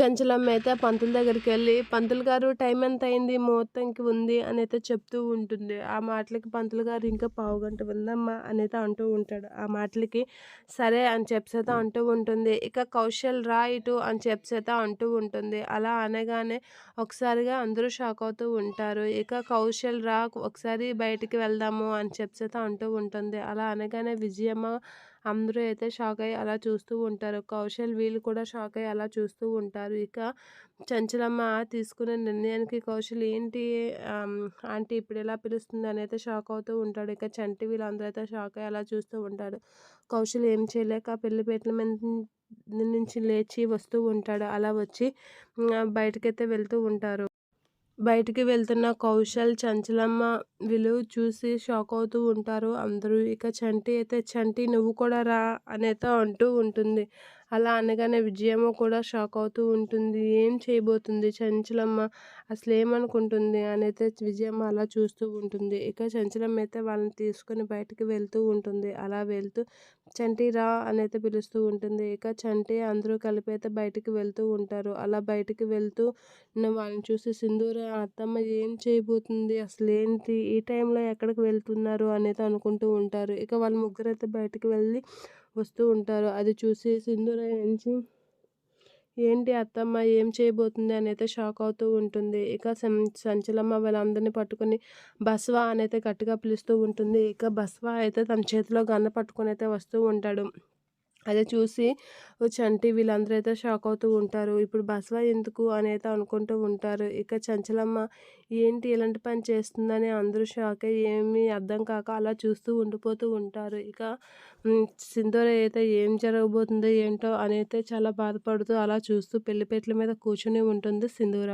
చంచలమ్మ అయితే పంతుల దగ్గరికి వెళ్ళి పంతులు గారు టైం ఎంత అయింది ముహూర్తంకి ఉంది అని అయితే చెప్తూ ఉంటుంది. ఆ మాటలకి పంతులు గారు ఇంకా పావు గంట ఉందమ్మా అని అయితే అంటూ ఉంటాడు. ఆ మాటలకి సరే అని చెప్పేత అంటూ ఉంటుంది. ఇక కౌశల్ రా ఇటు అని చెప్పేత అంటూ ఉంటుంది. అలా అనగానే ఒకసారిగా అందరూ షాక్ అవుతూ ఉంటారు. ఇక కౌశల్ రా ఒకసారి బయటికి వెళ్దాము అని చెప్పేత అంటూ ఉంటుంది. అలా అనగానే విజయమ్మ అందరూ అయితే షాక్ అయ్యి అలా చూస్తూ ఉంటారు. కౌశల్ వీళ్ళు కూడా షాక్ అయ్యి అలా చూస్తూ ఉంటారు. ఇక చంచలమ్మ తీసుకునే నిర్ణయానికి కౌశల్ ఏంటి? ఆంటీ ఇప్పుడు ఎలా పిలుస్తుంది అని అయితే షాక్ అవుతూ ఉంటాడు. ఇక చంటి వీళ్ళందరూ అయితే షాక్ అయ్యి అలా చూస్తూ ఉంటాడు కౌశల్ ఏం చేయలేక పెళ్ళిపేటల మీద నుంచి లేచి వస్తూ ఉంటాడు. అలా వచ్చి బయటకైతే వెళ్తూ ఉంటారు. బయటికి వెళ్తున్న కౌశల్ చంచలమ్మ వీళ్ళు చూసి షాక్ అవుతూ ఉంటారు. అందరూ ఇక చంటి అయితే చంటి నువ్వు కూడా రా అనేది అంటూ ఉంటుంది. అలా అనగానే విజయమ్మ కూడా షాక్ అవుతూ ఉంటుంది. ఏం చేయబోతుంది చంచలమ్మ? అసలు ఏమనుకుంటుంది అనైతే విజయమ్మ అలా చూస్తూ ఉంటుంది. ఇక చంచలమ్మ అయితే వాళ్ళని తీసుకొని బయటకు వెళ్తూ ఉంటుంది. అలా వెళ్తూ చంటి రా అనైతే పిలుస్తూ ఉంటుంది. ఇక చంటి అందరూ కలిపి అయితే బయటికి వెళ్తూ ఉంటారు. అలా బయటికి వెళ్తూ వాళ్ళని చూసి సింధూర అత్తమ్మ ఏం చేయబోతుంది? అసలు ఏంటి ఈ టైంలో ఎక్కడికి వెళ్తున్నారు? అనేది అనుకుంటూ ఉంటారు. ఇక వాళ్ళ ముగ్గురు అయితే బయటికి వెళ్ళి వస్తూ ఉంటారు. అది చూసి సింధూర నుంచి ఏంటి అత్తమ్మ ఏం చేయబోతుంది? అని అయితే షాక్ అవుతూ ఉంటుంది. ఇక సంచలమ్మ వాళ్ళందరినీ పట్టుకొని బస్వా అని అయితే గట్టిగా పిలుస్తూ ఉంటుంది. ఇక బస్వా అయితే తన చేతిలో గన్న పట్టుకొని అయితే వస్తూ ఉంటాడు. అది చూసి చంటి వీళ్ళందరూ అయితే షాక్ అవుతూ ఉంటారు. ఇప్పుడు బసవ ఎందుకు అని అయితే అనుకుంటూ ఉంటారు. ఇక చంచలమ్మ ఏంటి ఇలాంటి పని చేస్తుందని అందరూ షాక్ అయ్యి ఏమీ అర్థం కాక అలా చూస్తూ ఉండిపోతూ ఉంటారు. ఇక సింధూర అయితే ఏం జరగబోతుందో ఏంటో అని అయితే చాలా బాధపడుతూ అలా చూస్తూ పెళ్ళిపేటల మీద కూర్చుని ఉంటుంది సింధూర.